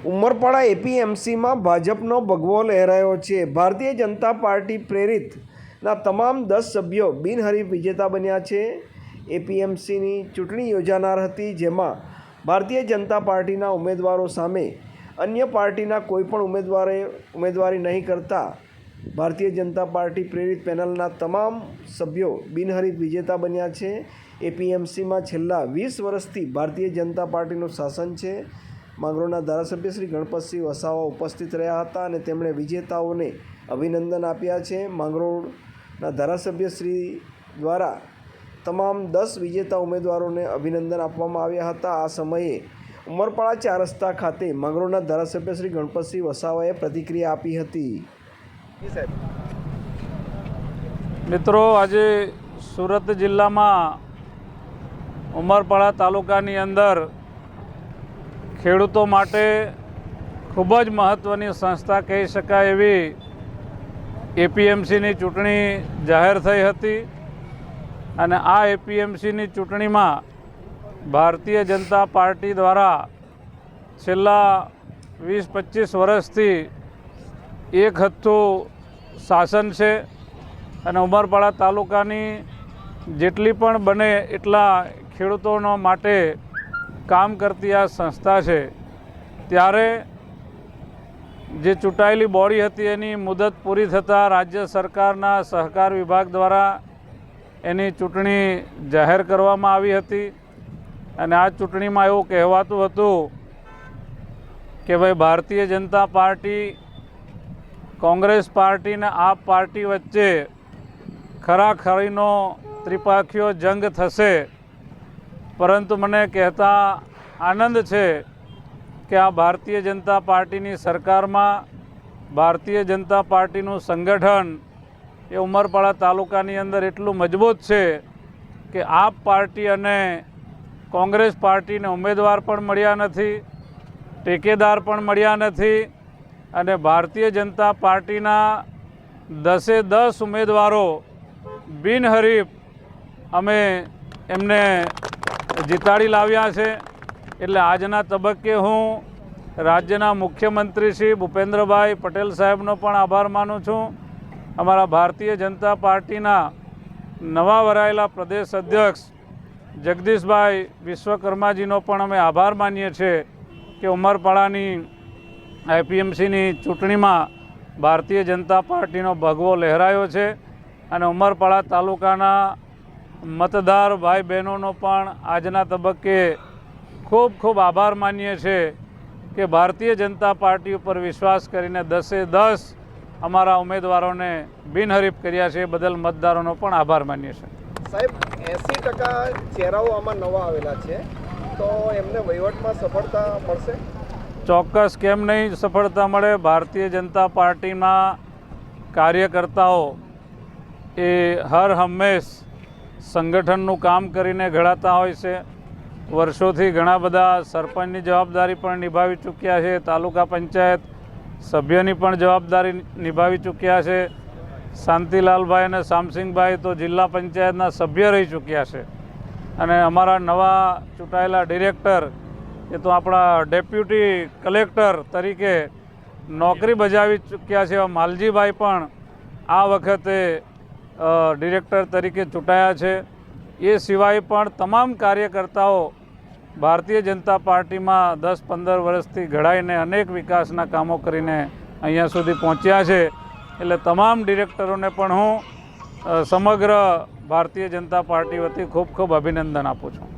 ઉમરપાડા એપીએમસીમાં ભાજપનો ભગવો લહેરાયો છે. ભારતીય જનતા પાર્ટી પ્રેરિતના તમામ દસ સભ્યો બિનહરીફ વિજેતા બન્યા છે. એપીએમસીની ચૂંટણી યોજાનાર હતી, જેમાં ભારતીય જનતા પાર્ટીના ઉમેદવારો સામે અન્ય પાર્ટીના કોઈપણ ઉમેદવારે ઉમેદવારી નહીં કરતા ભારતીય જનતા પાર્ટી પ્રેરિત પેનલના તમામ સભ્યો બિનહરીફ વિજેતા બન્યા છે. એપીએમસીમાં છેલ્લા વીસ વર્ષથી ભારતીય જનતા પાર્ટીનું શાસન છે. માંગરોળના ધારાસભ્ય શ્રી ગણપતસિંહ વસાવા ઉપસ્થિત રહ્યા હતા અને તેમણે વિજેતાઓને અભિનંદન આપ્યા છે. માંગરોળના ધારાસભ્ય શ્રી દ્વારા તમામ દસ વિજેતા ઉમેદવારોને અભિનંદન આપવામાં આવ્યા હતા. આ સમયે ઉમરપાડા ચાર રસ્તા ખાતે માંગરોળના ધારાસભ્ય શ્રી ગણપતસિંહ વસાવાએ પ્રતિક્રિયા આપી હતી. મિત્રો, આજે સુરત જિલ્લામાં ઉમરપાડા તાલુકાની અંદર ખેડૂતો માટે ખૂબ જ મહત્ત્વની સંસ્થા કહી શકાય એવી એપીએમસીની ચૂંટણી જાહેર થઈ હતી અને આ એપીએમસીની ચૂંટણીમાં ભારતીય જનતા પાર્ટી દ્વારા છેલ્લા વીસ પચીસ વર્ષથી એક હથ્થું શાસન છે અને ઉમરપાડા તાલુકાની જેટલી પણ બને એટલા ખેડૂતોનો માટે કામ કરતી આ સંસ્થા છે, ત્યારે જે ચૂંટાયેલી બોડી હતી એની મુદત પૂરી થતાં રાજ્ય સરકારના સહકાર વિભાગ દ્વારા એની ચૂંટણી જાહેર કરવામાં આવી હતી. અને આ ચૂંટણીમાં એવું કહેવાતું હતું કે ભાઈ, ભારતીય જનતા પાર્ટી, કોંગ્રેસ પાર્ટી અને આપ પાર્ટી વચ્ચે ખરાખરીનો ત્રિપાખીયો જંગ થશે. પરંતુ મને કહેતા આનંદ છે કે આ ભારતીય જનતા પાર્ટીની સરકારમાં ભારતીય જનતા પાર્ટીનું સંગઠન એ ઉમરપાડા તાલુકાની અંદર એટલું મજબૂત છે કે આપ પાર્ટી અને કોંગ્રેસ પાર્ટીને ઉમેદવાર પણ મળ્યા નથી, ટેકેદાર પણ મળ્યા નથી અને ભારતીય જનતા પાર્ટીના દસે દસ ઉમેદવારો બિનહરીફ અમે એમને જીતાડી લાવ્યા છે. એટલે આજના તબક્કે હું રાજ્યના મુખ્યમંત્રી શ્રી ભૂપેન્દ્રભાઈ પટેલ સાહેબનો પણ આભાર માનું છું. અમારા ભારતીય જનતા પાર્ટીના નવા વરાયેલા પ્રદેશ અધ્યક્ષ જગદીશભાઈ વિશ્વકર્માજીનો પણ અમે આભાર માનીએ છીએ કે ઉમરપાડાની આઈપીએમસીની ચૂંટણીમાં ભારતીય જનતા પાર્ટીનો ભગવો લહેરાયો છે અને ઉમરપાડા તાલુકાના મતદાર ભાઈ બહેનોનો પણ આજના તબક્કે ખૂબ ખૂબ આભાર માનીએ છીએ કે ભારતીય જનતા પાર્ટી ઉપર વિશ્વાસ કરીને દસે દસ અમારા ઉમેદવારોને બિનહરીફ કર્યા છે એ બદલ મતદારોનો પણ આભાર માનીએ છીએ. સાહેબ એંસી ટકા ચહેરાઓ આમાં નવા આવેલા છે. તો એમને વહીવટમાં સફળતા મળશે? ચોક્કસ કેમ નહીં સફળતા મળે? ભારતીય જનતા પાર્ટીના કાર્યકર્તાઓ એ હર હંમેશ સંગઠનનું કામ કરીને ઘડાતા હોય છે. વર્ષોથી ઘણા બધા સરપંચની જવાબદારી પણ નિભાવી ચૂક્યા છે. તાલુકા પંચાયત સભ્યની પણ જવાબદારી નિભાવી ચૂક્યા છે. શાંતિલાલભાઈ અને શામસિંગભાઈ તો જિલ્લા પંચાયતના સભ્ય રહી ચૂક્યા છે. અને અમારા નવા ચૂંટાયેલા ડિરેક્ટર, એ તો આપણા ડેપ્યુટી કલેક્ટર તરીકે નોકરી બજાવી ચૂક્યા છે. માલજીભાઈ પણ આ વખતે ડિરેક્ટર તરીકે ચૂંટાયા છે. એ સિવાય પણ તમામ કાર્યકર્તાઓ ભારતીય જનતા પાર્ટીમાં દસ પંદર વર્ષથી ઘડાઈને અનેક વિકાસના કામો કરીને અહીંયા સુધી પહોંચ્યા છે. એટલે તમામ ડિરેક્ટરોને પણ હું સમગ્ર ભારતીય જનતા પાર્ટી વતી ખૂબ ખૂબ અભિનંદન આપું છું.